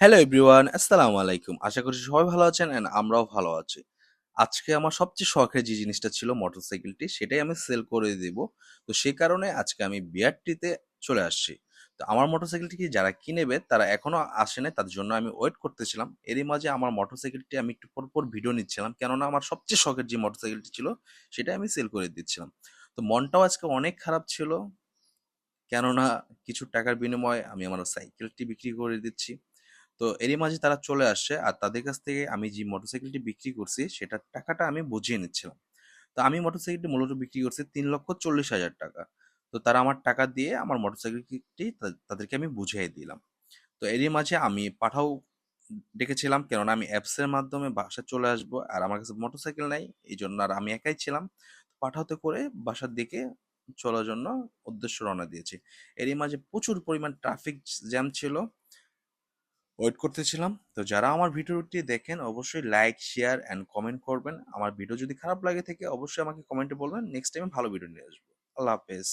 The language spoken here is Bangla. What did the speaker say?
হ্যালো এভরিওয়ান আসসালামু আলাইকুম। আশা করছি সবাই ভালো আছেন এন্ড আমরাও ভালো আছি। আজকে আমার সবচেয়ে শখের যে জিনিসটা ছিল মোটরসাইকেলটি সেটাই আমি সেল করে দিব। তো সে কারণে আজকে আমি বিআরটিতে চলে আসছি। তো আমার মোটরসাইকেলটি যারা কিনেবে, তারা এখনও আসে নাই, তাদের জন্য আমি ওয়েট করতেছিলাম। এরই মাঝে আমার মোটরসাইকেলটি আমি একটু পর পর ভিডিও নিচ্ছিলাম, কেননা আমার সবচেয়ে শখের যে মোটরসাইকেলটি ছিল সেটা আমি সেল করে দিচ্ছিলাম। তো মনটাও আজকে অনেক খারাপ ছিল, কেননা কিছু টাকার বিনিময়ে আমি আমার সাইকেলটি বিক্রি করে দিচ্ছি। তো এরই মাঝে তারা চলে আসছে আর তাদের কাছ থেকে আমি যে মোটরসাইকেলটি বিক্রি করছি, সেটার টাকাটা আমি বুঝিয়ে নিচ্ছিলাম। তো আমি মোটরসাইকেলটি মূলত বিক্রি করছি তিন লক্ষ চল্লিশ হাজার টাকা। তো তারা আমার টাকা দিয়ে আমার মোটরসাইকেলটি তাদেরকে আমি বুঝিয়ে দিলাম। তো এরই মাঝে আমি পাঠাও ডেকেছিলাম, কেননা আমি অ্যাপসের মাধ্যমে বাসায় চলে আসব আর আমার কাছে মোটরসাইকেল নাই এই জন্য আর আমি একাই ছিলাম। পাঠাওতে করে বাসার দিকে চলার জন্য উদ্দেশ্য রওনা দিয়েছি। এরই মাঝে প্রচুর পরিমাণ ট্রাফিক জ্যাম ছিল। ওয়েট করতেছিলাম। তো যারা আমার ভিডিওটি দেখেন, অবশ্যই লাইক শেয়ার অ্যান্ড কমেন্ট করবেন। আমার ভিডিও যদি খারাপ লাগে থেকে অবশ্যই আমাকে কমেন্টে বলবেন। নেক্সট টাইমে ভালো ভিডিও নিয়ে আসব। আল্লাহ হাফেজ।